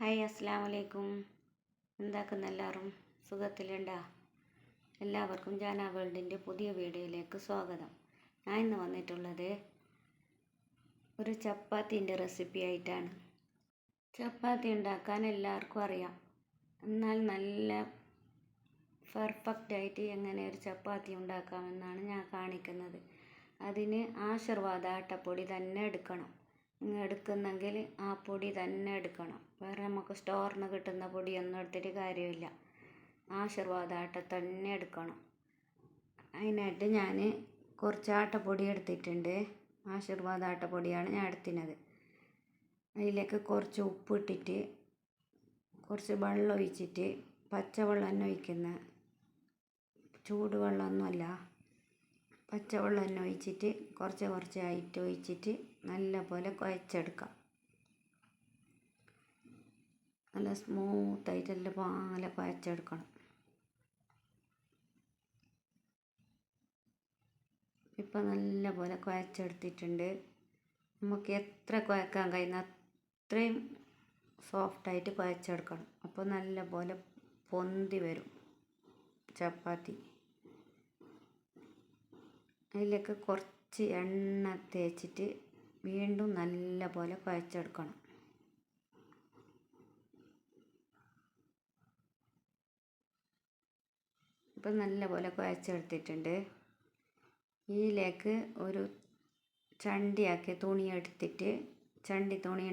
Hi അസ്സാം വലൈക്കും എന്താക്കുന്ന എല്ലാവരും? സുഖത്തിലുണ്ടാ? എല്ലാവർക്കും ജാന വേൾഡിന്റെ പുതിയ വീഡിയോയിലേക്ക് സ്വാഗതം. ഞാൻ ഇന്ന് വന്നിട്ടുള്ളത് ഒരു ചപ്പാത്തിന്റെ റെസിപ്പി ആയിട്ടാണ്. ചപ്പാത്തി ഉണ്ടാക്കാൻ എല്ലാവർക്കും അറിയാം. എന്നാൽ നല്ല പെർഫെക്റ്റ് ആയിട്ട് എങ്ങനെ ഒരു ചപ്പാത്തി ഉണ്ടാക്കാമെന്നാണ് ഞാൻ കാണിക്കുന്നത്. അതിന് ആശീർവാദ ആട്ടപ്പൊടി തന്നെ എടുക്കണം. എടുക്കുന്നെങ്കിൽ ആ പൊടി തന്നെ എടുക്കണം. വേറെ നമുക്ക് സ്റ്റോറിൽ നിന്ന് കിട്ടുന്ന പൊടിയൊന്നും എടുത്തിട്ട് കാര്യമില്ല. ആശീർവാദ ആട്ട തന്നെ എടുക്കണം. അതിനായിട്ട് ഞാൻ കുറച്ച് ആട്ടപ്പൊടി എടുത്തിട്ടുണ്ട്. ആശീർവാദ ആട്ടപ്പൊടിയാണ് ഞാൻ എടുത്തിനത്. അതിലേക്ക് കുറച്ച് ഉപ്പിട്ടിട്ട് കുറച്ച് വെള്ളം ഒഴിച്ചിട്ട് പച്ചവെള്ളം തന്നെ ഒഴിക്കുന്ന ചൂടുവെള്ളമൊന്നുമല്ല പച്ചവെള്ളം തന്നെ ഒഴിച്ചിട്ട് കുറച്ച് കുറച്ചായിട്ട് ഒഴിച്ചിട്ട് നല്ല പോലെ കുഴച്ചെടുക്കാം. നല്ല സ്മൂത്തായിട്ട് നല്ല പാല കുഴച്ചെടുക്കണം. ഇപ്പം നല്ല പോലെ കുഴച്ചെടുത്തിട്ടുണ്ട്. നമുക്ക് എത്ര കുഴക്കാൻ കഴിയുന്ന അത്രയും സോഫ്റ്റായിട്ട് കുഴച്ചെടുക്കണം. അപ്പോൾ നല്ല പോലെ പൊന്തി വരും ചപ്പാത്തി. അതിലേക്ക് കുറച്ച് എണ്ണ തേച്ചിട്ട് വീണ്ടും നല്ല പോലെ കുഴച്ചെടുക്കണം. ഇപ്പം നല്ല പോലെ കുഴച്ചെടുത്തിട്ടുണ്ട്. ഇതിലേക്ക് ഒരു ചണ്ടിയാക്കി തുണി എടുത്തിട്ട് ചണ്ടി തുണി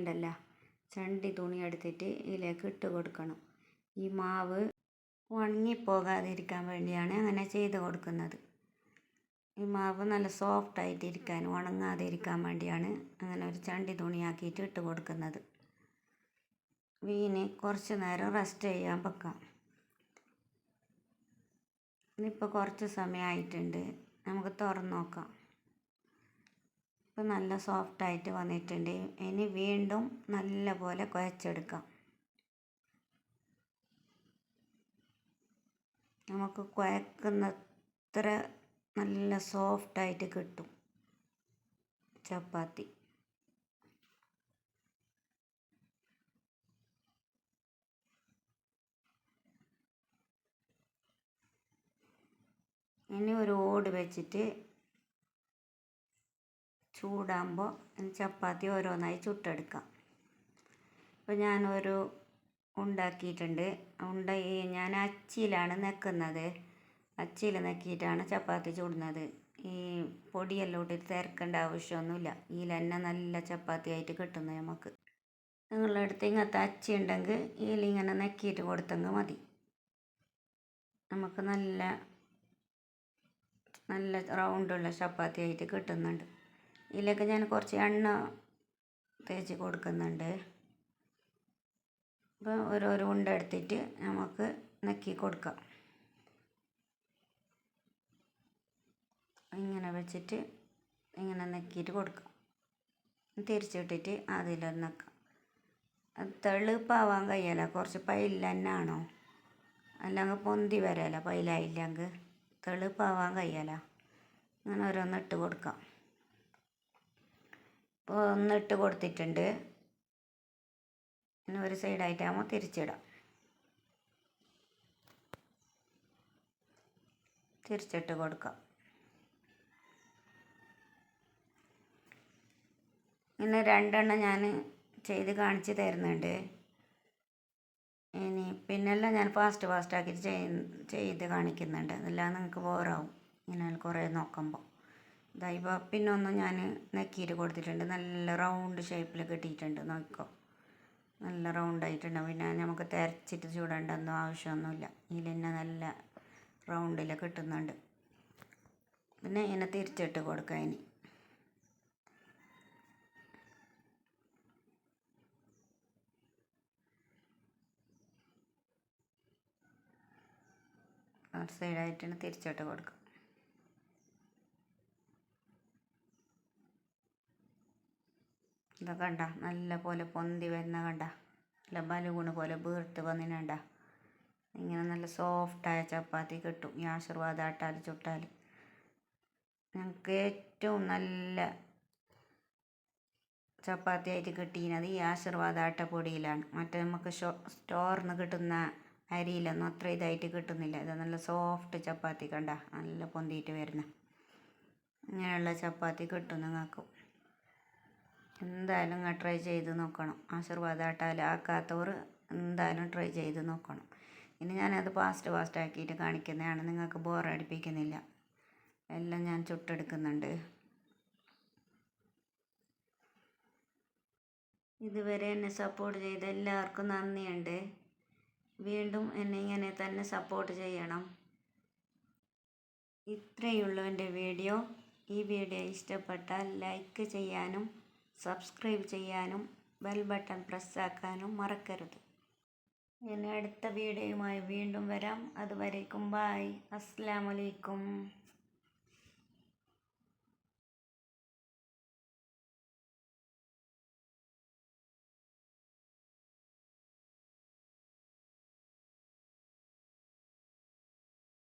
ചണ്ടി തുണി എടുത്തിട്ട് ഇതിലേക്ക് ഇട്ട് കൊടുക്കണം. ഈ മാവ് ഉണങ്ങിപ്പോകാതിരിക്കാൻ വേണ്ടിയാണ് അങ്ങനെ ചെയ്ത് കൊടുക്കുന്നത്. ഈ മാവ് നല്ല സോഫ്റ്റ് ആയിട്ട് ഇരിക്കാൻ ഉണങ്ങാതെ ഇരിക്കാൻ വേണ്ടിയാണ് അങ്ങനെ ഒരു ചണ്ടി തുണിയാക്കിയിട്ട് ഇട്ട് കൊടുക്കുന്നത്. വീനെ കുറച്ച് നേരം റെസ്റ്റ് ചെയ്യാൻ വെക്കാം. ഇന്നിപ്പോൾ കുറച്ച് സമയമായിട്ടുണ്ട് നമുക്ക് തുറന്ന് നോക്കാം. ഇപ്പം നല്ല സോഫ്റ്റ് ആയിട്ട് വന്നിട്ടുണ്ട്. ഇനി വീണ്ടും നല്ല പോലെ കുഴച്ചെടുക്കാം. നമുക്ക് കുഴക്കുന്നത്ര നല്ല സോഫ്റ്റായിട്ട് കിട്ടും. ചപ്പാത്തി. ഇനി ഒരു ഓട് വെച്ചിട്ട് ചൂടാകുമ്പോൾ ചപ്പാത്തി ഓരോന്നായി ചുട്ടെടുക്കാം. അപ്പോൾ ഞാനൊരു ഉണ്ടാക്കിയിട്ടുണ്ട്. ഉണ്ട ഞാൻ അച്ചിയിലാണ് നെക്കുന്നത്. അച്ചിയിൽ നക്കിയിട്ടാണ് ചപ്പാത്തി ചുടുന്നത്. ഈ പൊടിയെല്ലാം ഇട്ടിട്ട് തിരക്കേണ്ട ആവശ്യമൊന്നുമില്ല. ഈ തന്നെ നല്ല ചപ്പാത്തി ആയിട്ട് കിട്ടുന്നത് നമുക്ക്. നിങ്ങളുടെ അടുത്ത് ഇങ്ങനത്തെ അച്ചി ഉണ്ടെങ്കിൽ ഇതിലിങ്ങനെ നക്കിയിട്ട് കൊടുത്തെങ്കിൽ മതി. നമുക്ക് നല്ല നല്ല റൗണ്ടുള്ള ചപ്പാത്തി ആയിട്ട് കിട്ടുന്നുണ്ട്. ഇതിലേക്ക് ഞാൻ കുറച്ച് എണ്ണ തേച്ച് കൊടുക്കുന്നുണ്ട്. അപ്പോൾ ഓരോരോ ഉണ്ട എടുത്തിട്ട് നമുക്ക് നക്കി കൊടുക്കാം. ഇങ്ങനെ വെച്ചിട്ട് ഇങ്ങനെ നെക്കിയിട്ട് കൊടുക്കാം. തിരിച്ചിട്ടിട്ട് അതിലൊന്ന് നിൽക്കാം തെളിപ്പാവാൻ കഴിയല കുറച്ച് പൈല അല്ലെങ്കിൽ പൊന്തി വരല. പൈലായില്ലെങ്കിൽ തെളിപ്പാവാൻ കഴിയില്ല. അങ്ങനെ ഓരോന്ന് ഇട്ട് കൊടുക്കാം. ഇപ്പോൾ ഒന്നിട്ട് കൊടുത്തിട്ടുണ്ട്. പിന്നെ ഒരു സൈഡായിട്ടാകുമ്പോൾ തിരിച്ചിടാം. തിരിച്ചിട്ട് കൊടുക്കാം. ഇങ്ങനെ രണ്ടെണ്ണം ഞാൻ ചെയ്ത് കാണിച്ച് തരുന്നുണ്ട്. ഇനി പിന്നെല്ലാം ഞാൻ ഫാസ്റ്റ് ഫാസ്റ്റ് ചെയ് ചെയ്ത് കാണിക്കുന്നുണ്ട്. അതെല്ലാം നിങ്ങൾക്ക് ബോറാവും ഇങ്ങനെ കുറേ നോക്കുമ്പോൾ. ഇപ്പോൾ പിന്നെ ഒന്ന് ഞാൻ നെക്കിയിട്ട് കൊടുത്തിട്ടുണ്ട്. നല്ല റൗണ്ട് ഷേപ്പിൽ കിട്ടിയിട്ടുണ്ട്. നോക്കിക്കോ. നല്ല റൗണ്ട് ആയിട്ടുണ്ട്. പിന്നെ നമുക്ക് തിരച്ചിട്ട് ചൂടേണ്ടൊന്നും ആവശ്യമൊന്നുമില്ല. ഇതിൽ തന്നെ നല്ല റൗണ്ടിൽ കിട്ടുന്നുണ്ട്. പിന്നെ ഇങ്ങനെ തിരിച്ചിട്ട് കൊടുക്കാം ഇനി. ഒരു സൈഡായിട്ടാണ് തിരിച്ചോട്ട് കൊടുക്കുക ഇതൊക്കെ കണ്ട നല്ല പോലെ പൊന്തി വരുന്ന കണ്ട. നല്ല ബലൂണ് പോലെ വീർത്ത് വന്നിനുണ്ട. ഇങ്ങനെ നല്ല സോഫ്റ്റായ ചപ്പാത്തി കിട്ടും ഈ ആശീർവാദം ആട്ടാൽ ചുട്ടാൽ ഞങ്ങൾക്ക് ഏറ്റവും നല്ല ചപ്പാത്തി ആയിട്ട് കിട്ടിയത് ഈ ആശീർവാദ ആട്ടപ്പൊടിയിലാണ്. മറ്റേ നമുക്ക് ഷോ സ്റ്റോറിൽ നിന്ന് കിട്ടുന്ന അരിയിലൊന്നും അത്ര ഇതായിട്ട് കിട്ടുന്നില്ല. ഇത് നല്ല സോഫ്റ്റ് ചപ്പാത്തി കണ്ട നല്ല പൊന്തിയിട്ട് വരുന്ന. ഇങ്ങനെയുള്ള ചപ്പാത്തി കിട്ടും നിങ്ങൾക്ക്. എന്തായാലും നിങ്ങൾ ട്രൈ ചെയ്ത് നോക്കണം. ആശീർവാദ ആട്ടാൽ ആക്കാത്തവർ എന്തായാലും ട്രൈ ചെയ്ത് നോക്കണം. ഇനി ഞാനത് ഫാസ്റ്റ് ഫാസ്റ്റ് ആക്കിയിട്ട് കാണിക്കുന്നതാണ്. നിങ്ങൾക്ക് ബോറടിപ്പിക്കുന്നില്ല എല്ലാം ഞാൻ ചുട്ടെടുക്കുന്നുണ്ട്. ഇതുവരെ എന്നെ സപ്പോർട്ട് ചെയ്ത എല്ലാവർക്കും നന്ദിയുണ്ട്. വീണ്ടും എന്നെ ഇങ്ങനെ തന്നെ സപ്പോർട്ട് ചെയ്യണം. ഇത്രയുള്ളൂ എന്റെ വീഡിയോ. ഈ വീഡിയോ ഇഷ്ടപ്പെട്ടാൽ ലൈക്ക് ചെയ്യാനും സബ്സ്ക്രൈബ് ചെയ്യാനും ബെൽ ബട്ടൺ പ്രസ് ആക്കാനും മറക്കരുത്. ഞാൻ അടുത്ത വീഡിയോയുമായി വീണ്ടും വരാം. അതുവരേക്കും ബായ് അസ്സാമലൈക്കും